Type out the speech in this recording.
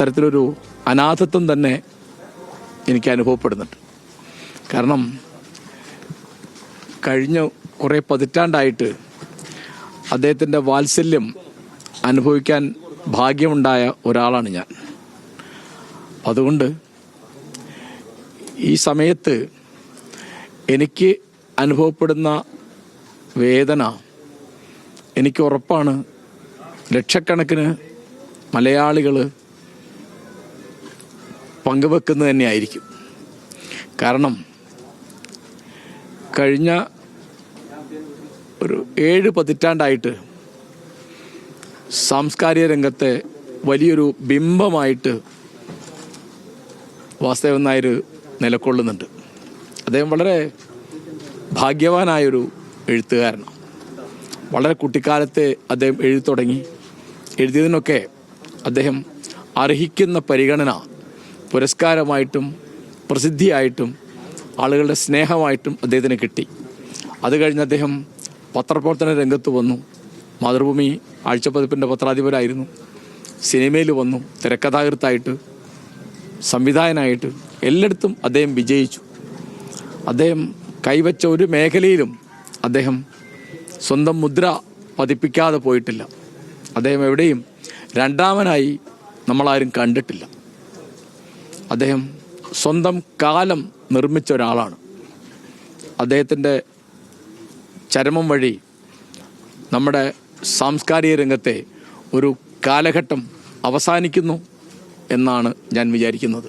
തരത്തിലൊരു അനാഥത്വം തന്നെ എനിക്ക് അനുഭവപ്പെടുന്നുണ്ട്. കാരണം കഴിഞ്ഞ കുറേ പതിറ്റാണ്ടായിട്ട് അദ്ദേഹത്തിന്റെ വാത്സല്യം അനുഭവിക്കാൻ ഭാഗ്യമുണ്ടായ ഒരാളാണ് ഞാൻ. അതുകൊണ്ട് ഈ സമയത്ത് എനിക്ക് അനുഭവപ്പെടുന്ന വേദന എനിക്ക് ഉറപ്പാണ്. ലക്ഷക്കണക്കിന് മലയാളികൾ പങ്കുവെക്കുന്നത് തന്നെയായിരിക്കും. കാരണം കഴിഞ്ഞ ഒരു ഏഴ് പതിറ്റാണ്ടായിട്ട് സാംസ്കാരിക രംഗത്തെ വലിയൊരു ബിംബമായിട്ട് വാസുദേവൻ നായർ നിലകൊള്ളുന്നുണ്ട് അദ്ദേഹം വളരെ ഭാഗ്യവാനായൊരു എഴുത്തുകാരനാണ്. വളരെ കുട്ടിക്കാലത്തെ അദ്ദേഹം എഴുതി തുടങ്ങി. എഴുതിയതിനൊക്കെ അദ്ദേഹം അർഹിക്കുന്ന പരിഗണന പുരസ്കാരമായിട്ടും പ്രസിദ്ധിയായിട്ടും ആളുകളുടെ സ്നേഹമായിട്ടും അദ്ദേഹത്തിന് കിട്ടി. അത് കഴിഞ്ഞ് അദ്ദേഹം പത്രപ്രവർത്തന രംഗത്ത് വന്നു. മാതൃഭൂമി ആഴ്ചപ്പതിപ്പിന്റെ പത്രാധിപരായിരുന്നു. സിനിമയിൽ വന്നു. തിരക്കഥാകൃത്തായിട്ട് സംവിധായകനായിട്ട് എല്ലായിടത്തും അദ്ദേഹം വിജയിച്ചു. അദ്ദേഹം കൈവച്ച ഒരു മേഖലയിലും അദ്ദേഹം സ്വന്തം മുദ്ര പതിപ്പിക്കാതെ പോയിട്ടില്ല. അദ്ദേഹം എവിടെയും രണ്ടാമനായി നമ്മളാരും കണ്ടിട്ടില്ല. അദ്ദേഹം സ്വന്തം കാലം നിർമ്മിച്ച ഒരാളാണ്. അദ്ദേഹത്തിന്റെ ചരമം വഴി നമ്മുടെ സാംസ്കാരിക രംഗത്തെ ഒരു കാലഘട്ടം അവസാനിക്കുന്നു എന്നാണ് ഞാൻ വിചാരിക്കുന്നത്.